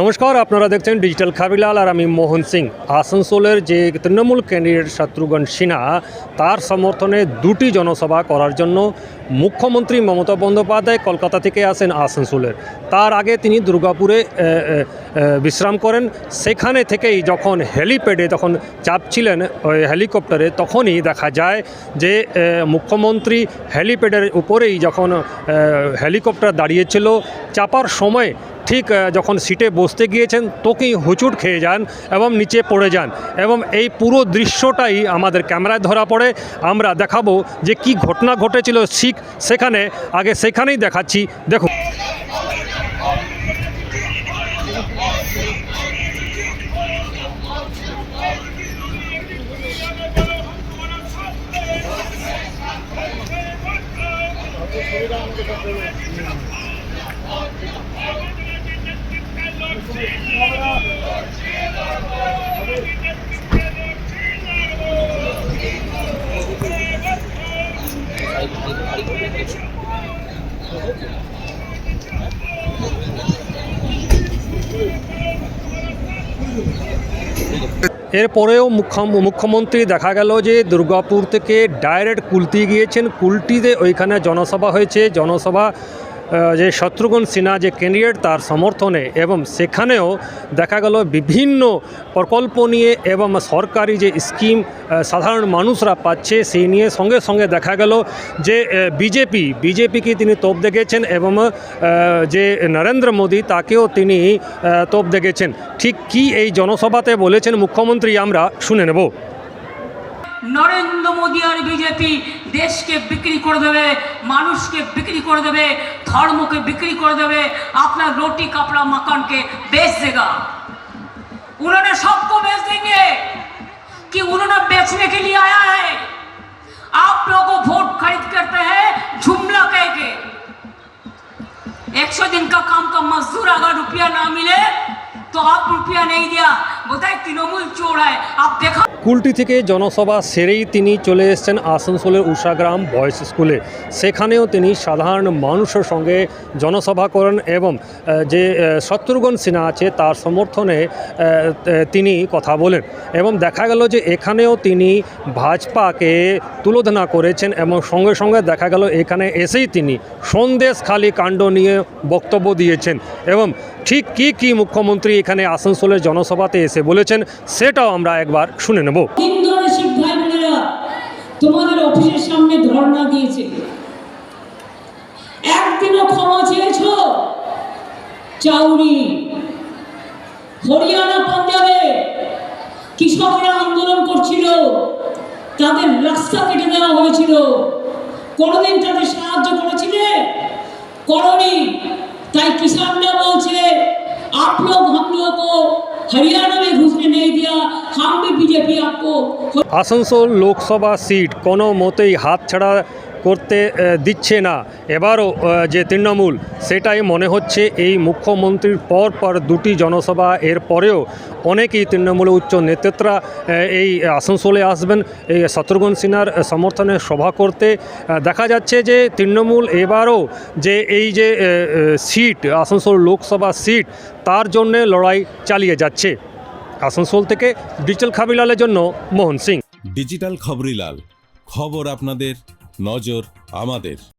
নমস্কার, আপনারা দেখছেন ডিজিটাল খাবিলাল আর আমি মোহন সিং। আসানসোলের যে তৃণমূল ক্যান্ডিডেট শত্রুঘ্ন সিনহা, তার সমর্থনে দুটি জনসভা করার জন্য মুখ্যমন্ত্রী মমতা বন্দ্যোপাধ্যায় কলকাতা থেকে আসেন আসানসোলের। তার আগে তিনি দুর্গাপুরে বিশ্রাম করেন। সেখানে থেকেই যখন হেলিপ্যাডে তখন চাপছিলেন ওই হেলিকপ্টারে, তখনই দেখা যায় যে মুখ্যমন্ত্রী হেলিপ্যাডের উপরেই যখন হেলিকপ্টার দাঁড়িয়েছিল, চাপার সময় ঠিক যখন সিটে বসতে গিয়েছেন তোকেই হুচুট খেয়ে যান এবং নিচে পড়ে যান এবং এই পুরো দৃশ্যটাই আমাদের ক্যামেরায় ধরা পড়ে। আমরা দেখাবো যে কি ঘটনা ঘটেছিল ঠিক সেখানে। আগে সেখানেই দেখাচ্ছি। দেখুন। এরপরেও মুখ্য মুখ্যমন্ত্রী দেখা গেল যে দুর্গাপুর থেকে ডাইরেক্ট কুলতি গিয়েছেন, কুলটিতে ওইখানে জনসভা হয়েছে। জনসভা যে শত্রুঘ্ন সিনহা যে ক্যান্ডিডেট তার সমর্থনে এবং সেখানেও দেখা গেল বিভিন্ন প্রকল্প নিয়ে এবং সরকারি যে স্কিম সাধারণ মানুষরা পাচ্ছে সেই নিয়ে সঙ্গে সঙ্গে দেখা গেল যে বিজেপি, বিজেপিকে তিনি তোপ দেখেছেন এবং যে নরেন্দ্র মোদী তাকেও তিনি তোপ দেখেছেন ঠিক কি এই জনসভাতে বলেছেন মুখ্যমন্ত্রী আমরা শুনে নেব। নরেন্দ্র মোদী আর বিজেপি দেশকে বিক্রি করে দেবে মানুষকে বিক্রি করে দেবে ধর্মকে বিক্রি করে देवे अपना रोटी कपड़ा मकान के बेच देगा उन्होंने सबको बेच देंगे कि उन्होंने बेचने के लिए आया है आप लोगों को वोट खरीद करते हैं जुमला कह के एक सौ दिन का काम का मजदूर अगर रुपया ना मिले तो आप रुपया नहीं दिया बताए तृणमूल चोर है आप देखा কুলটি থেকে জনসভা সেরেই তিনি চলে এসছেন আসানসোলের উষাগ্রাম বয়েজ স্কুলে। সেখানেও তিনি সাধারণ মানুষের সঙ্গে জনসভা করেন এবং যে শত্রুঘ্ন সিনহা আছে তার সমর্থনে তিনি কথা বলেন এবং দেখা গেল যে এখানেও তিনি ভাজপাকে তুলোধনা করেছেন এবং সঙ্গে সঙ্গে দেখা গেল এখানে এসেই তিনি সন্দেশ খালি কাণ্ড নিয়ে বক্তব্য দিয়েছেন এবং ঠিক কি কি মুখ্যমন্ত্রী এখানে আসানসোলের জনসভাতে এসে বলেছেন সেটাও আমরা একবার শুনে নেব। হিন্দু আর শিখ ভাই বোনেরা তোমাদের অফিসের সামনে ধর্ণা দিয়েছে একদিনও ক্ষমা চেয়েছো চাউরি হরিয়ানা পাঞ্জাবে কৃষকরা আন্দোলন করছিল তাদের রাস্তা কেটে দেওয়া হয়েছিল কোনোদিন তাদের সাহায্য করেছিলে করনি তাই কিষানরা বলছে आप लोग हम लोग को हरियाणा আসানসোল লোকসভা সিট কোনো মতেই হাতছাড়া করতে দিচ্ছে না এবারও যে তৃণমূল সেটাই মনে হচ্ছে এই মুখ্যমন্ত্রীর পর পর দুটি জনসভা এর পরেও অনেকেই তৃণমূলের উচ্চ নেতৃত্বরা এই আসানসোলে আসবেন এই শত্রুঘ্ন সিনহার সমর্থনে সভা করতে দেখা যাচ্ছে যে তৃণমূল এবারও যে এই যে সিট, আসানসোল লোকসভা সিট, তার জন্যে লড়াই চালিয়ে যাচ্ছে। আসানসোল থেকে ডিজিটাল খাবিলালের জন্য মোহন সিং। ডিজিটাল খবরিলাল খবর আপনাদের নজর আমাদের।